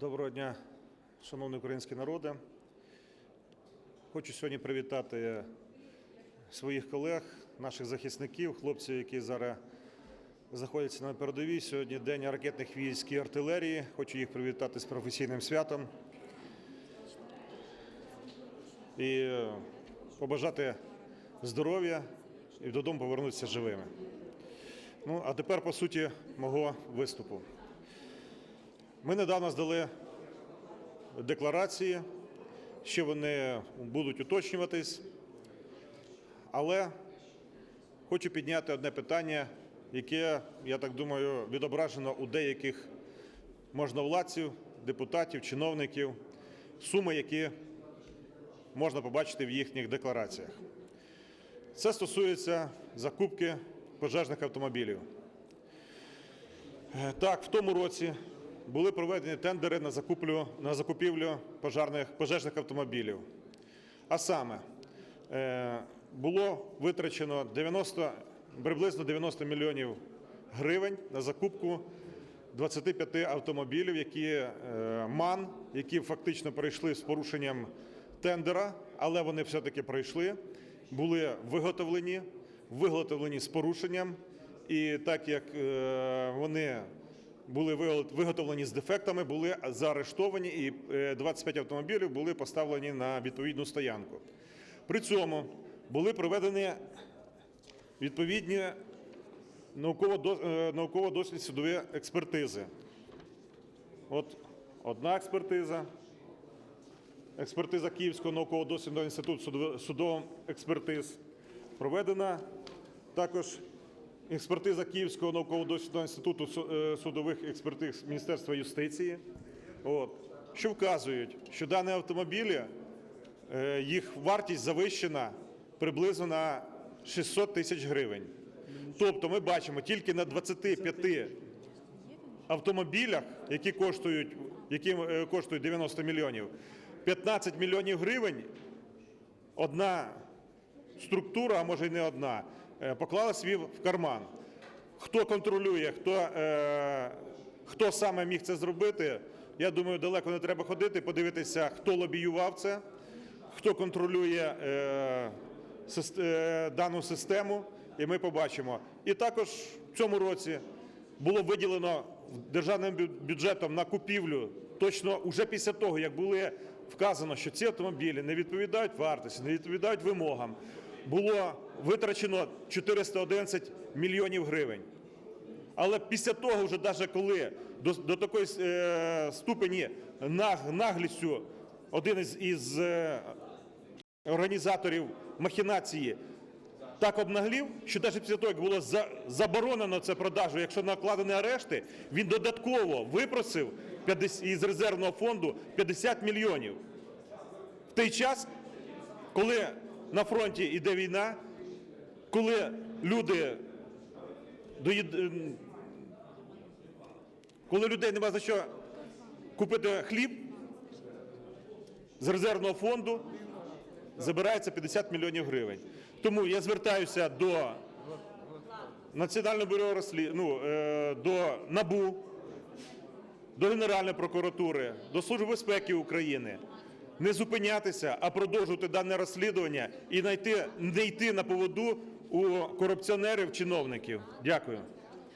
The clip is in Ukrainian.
Доброго дня, шановний український народе. Хочу сьогодні привітати своїх колег, наших захисників, хлопців, які зараз знаходяться на передовій. Сьогодні день ракетних військ і артилерії. Хочу їх привітати з професійним святом і побажати здоров'я і додому повернутися живими. Ну, а тепер по суті мого виступу. Ми недавно здали декларації, ще вони будуть уточнюватись, але хочу підняти одне питання, яке, я так думаю, відображено у деяких можновладців, депутатів, чиновників, суми, які можна побачити в їхніх деклараціях. Це стосується закупки пожежних автомобілів. Е, Так, в тому році були проведені тендери на закуплю на закупівлю пожежних, пожежних автомобілів. А саме е, було витрачено 90, приблизно 90 мільйонів гривень на закупку 25 автомобілів, які е, МАН, які фактично пройшли з порушенням тендера, але вони все-таки пройшли, були виготовлені, виготовлені з порушенням. І так як е, вони були вигот- виготовлені з дефектами, були заарештовані, і е, 25 автомобілів були поставлені на відповідну стоянку. При цьому були проведені відповідні науково-до- е, науково-дослідні судові експертизи. От одна експертиза, експертиза Київського науково-дослідного інституту судових експертиз, проведена також експертиза Київського науково-дослідного інституту е, судових експертиз Міністерства юстиції, от, що вказують, що дані автомобілі, е, їх вартість завищена приблизно на 600 тисяч гривень. Тобто ми бачимо тільки на 25 автомобілях, які коштують, які е, коштують 90 мільйонів, 15 мільйонів гривень одна структура, а може й не одна, е, поклала свій в карман. Хто контролює, хто, е, хто саме міг це зробити, я думаю, далеко не треба ходити, подивитися, хто лобіював це, хто контролює е, дану систему, і ми побачимо. І також в цьому році було виділено державним бюджетом на купівлю точно уже після того, як були вказано, що ці автомобілі не відповідають вартості, не відповідають вимогам, було витрачено 411 мільйонів гривень. Але після того, вже навіть коли до, до такої е, ступені наг, наглістю один із, із е, організаторів махінації так обнаглів, що навіть після того, як було за, заборонено це продажу, якщо накладені арешти, він додатково випросив 50, із резервного фонду 50 мільйонів. В той час, коли на фронті йде війна, коли люди доїд... ем, коли людей немає за що купити хліб з резервного фонду, забирається 50 мільйонів гривень. Тому я звертаюся до Національного бюро розслід... ну, е, до НАБУ, до Генеральної прокуратури, до Служби безпеки України. Не зупинятися, а продовжувати дане розслідування і знайти, не йти на поводу у корупціонерів, чиновників. Дякую.